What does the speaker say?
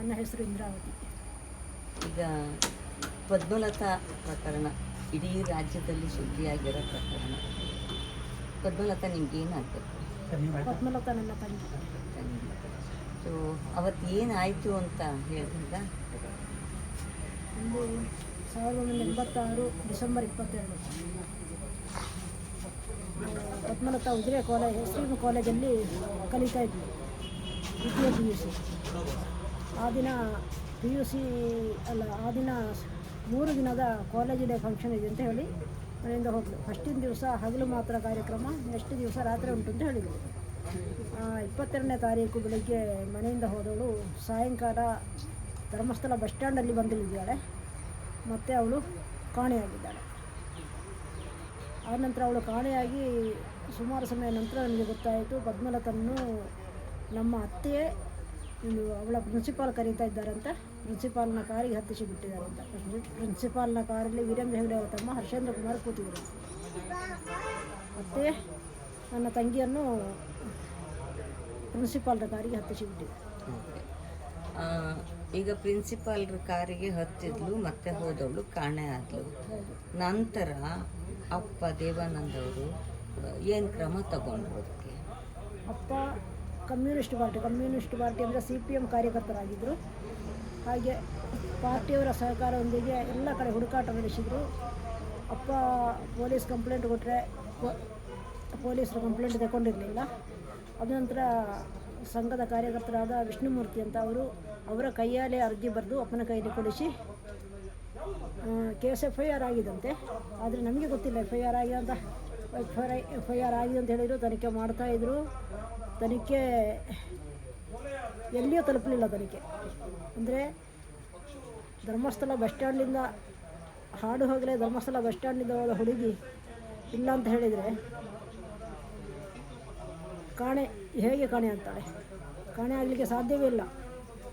ನನ್ನ ಹೆಸರು ಇಂದ್ರಾವತಿ. ಈಗ ಪದ್ಮಲತಾ ಪ್ರಕರಣ. ಇಡೀ ರಾಜ್ಯದಲ್ಲಿ ಸುದ್ದಿಯಾಗಿರೋ ಪ್ರಕರಣ. ಪದ್ಮಲತಾ ನಿಮ್ಗೆ ಏನಾಗಬೇಕು ಪದ್ಮಲತಾ ನನ್ನ ತಂಗಿ ಸೊ ಅವತ್ತು ಏನಾಯಿತು ಅಂತ ಹೇಳಿದ್ರಿಂದ ಒಂದು ಸಾವಿರದ ಒಂಬೈನೂರ ಎಂಬತ್ತಾರು ಡಿಸೆಂಬರ್ ಇಪ್ಪತ್ತೆರಡು. ಪದ್ಮಲತಾ ಉಜಿರೆ ಕಾಲೇಜ್ ಎಸ್ ಕಾಲೇಜಲ್ಲಿ ಕಲಿತಾ ಇದ್ವಿ ದ್ವಿತೀಯ ಪಿ ಯು ಸಿ. ಆ ದಿನ ಪಿ ಯು ಸಿ ಅಲ್ಲ, ಆ ದಿನ ಮೂರು ದಿನದ ಕಾಲೇಜ್ ಡೇ ಫಂಕ್ಷನ್ ಇದೆ ಅಂತ ಹೇಳಿ ಮನೆಯಿಂದ ಹೋಗಲು ಫಸ್ಟಿನ ದಿವಸ ಹಗಲು ಮಾತ್ರ ಕಾರ್ಯಕ್ರಮ ನೆಕ್ಸ್ಟ್ ದಿವಸ ರಾತ್ರಿ ಉಂಟು ಅಂತ ಹೇಳಿದರು. ಇಪ್ಪತ್ತೆರಡನೇ ತಾರೀಕು ಬೆಳಿಗ್ಗೆ ಮನೆಯಿಂದ ಹೋದವಳು ಸಾಯಂಕಾಲ ಧರ್ಮಸ್ಥಳ ಬಸ್ ಸ್ಟ್ಯಾಂಡಲ್ಲಿ ಬಂದಿಳಿದ್ದಾಳೆ ಮತ್ತು ಅವಳು ಕಾಣೆಯಾಗಿದ್ದಾಳೆ. ಆ ನಂತರ ಅವಳು ಕಾಣೆಯಾಗಿ ಸುಮಾರು ಸಮಯ ನಂತರ ನನಗೆ ಗೊತ್ತಾಯಿತು, ಪದ್ಮಲತನ್ನು ನಮ್ಮ ಅತ್ತೆಯೇ ಒಂದು ಅವಳ ಪ್ರಿನ್ಸಿಪಾಲ್ ಕರೀತಾ ಇದ್ದಾರಂತ. ಪ್ರಿನ್ಸಿಪಾಲ್ನ ಕಾರಿಗೆ ಹತ್ತಿಸಿ ಬಿಟ್ಟಿದ್ದಾರೆ ಅಂತ ಪ್ರಿನ್ಸಿಪಾಲ್ನ ಕಾರಲ್ಲಿ ವೀರೇಂದ್ರ ಹೆಗಡೆ ಅವರ ತಮ್ಮ ಹರ್ಷೇಂದ್ರ ಕುಮಾರ್ ಕೂತಿದ್ರು ಮತ್ತು ನನ್ನ ತಂಗಿಯನ್ನು ಪ್ರಿನ್ಸಿಪಾಲ್ರ ಕಾರಿಗೆ ಹತ್ತಿಸಿ ಬಿಟ್ಟಿದ್ದಾರೆ ಈಗ ಪ್ರಿನ್ಸಿಪಾಲ್ರ ಕಾರಿಗೆ ಹತ್ತಿದ್ಲು ಮತ್ತೆ ಹೋದವಳು ಕಾಣೆ ಆದ್ಲು. ನಂತರ ಅಪ್ಪ ದೇವಾನಂದ್ ಅವರು ಏನು ಕ್ರಮ ತಗೊಂಡ್ರು ಅದಕ್ಕೆ? ಅಪ್ಪ ಕಮ್ಯುನಿಸ್ಟ್ ಪಾರ್ಟಿ ಕಮ್ಯುನಿಸ್ಟ್ ಪಾರ್ಟಿ ಅಂದರೆ ಸಿ ಪಿ ಎಂ ಕಾರ್ಯಕರ್ತರಾಗಿದ್ದರು ಹಾಗೆ ಪಾರ್ಟಿಯವರ ಸಹಕಾರದೊಂದಿಗೆ ಎಲ್ಲ ಕಡೆ ಹುಡುಕಾಟ ನಡೆಸಿದರು. ಅಪ್ಪ ಪೊಲೀಸ್ ಕಂಪ್ಲೇಂಟ್ ಕೊಟ್ಟರೆ ಪೊಲೀಸರು ಕಂಪ್ಲೇಂಟ್ ತಗೊಂಡಿರಲಿಲ್ಲ ಅದನಂತರ ಸಂಘದ ಕಾರ್ಯಕರ್ತರಾದ ವಿಷ್ಣುಮೂರ್ತಿ ಅಂತ ಅವರು ಅವರ ಕೈಯಾಲೆ ಅರ್ಜಿ ಬರೆದು ಅಪ್ಪನ ಕೈಯಲ್ಲಿ ಕೊಡಿಸಿ ಕೇಸ್ ಎಫ್ ಐ ಆರ್ ಆಗಿದಂತೆ. ಆದರೆ ನಮಗೆ ಗೊತ್ತಿಲ್ಲ ಎಫ್ ಐ ಆರ್ ಆಗಿದೆ ಅಂತ. F I F I R ಆಗಿದೆ ಅಂತ ಹೇಳಿದರು, ತನಿಖೆ ಮಾಡ್ತಾಯಿದ್ರು ತನಿಖೆ ಎಲ್ಲಿಯೂ ತಲುಪಲಿಲ್ಲ ತನಿಖೆ. ಅಂದರೆ ಧರ್ಮಸ್ಥಳ ಬಸ್ ಸ್ಟ್ಯಾಂಡಿಂದ ಹಾಡು ಹೋಗಲೇ ಧರ್ಮಸ್ಥಳ ಬಸ್ ಸ್ಟ್ಯಾಂಡಿಂದ ಹೋದ ಹುಡುಗಿ ಇಲ್ಲ ಅಂತ ಹೇಳಿದರೆ ಕಾಣೆ, ಹೇಗೆ ಕಾಣೆ ಅಂತಾಳೆ? ಕಾಣೆ ಆಗಲಿಕ್ಕೆ ಸಾಧ್ಯವೇ ಇಲ್ಲ.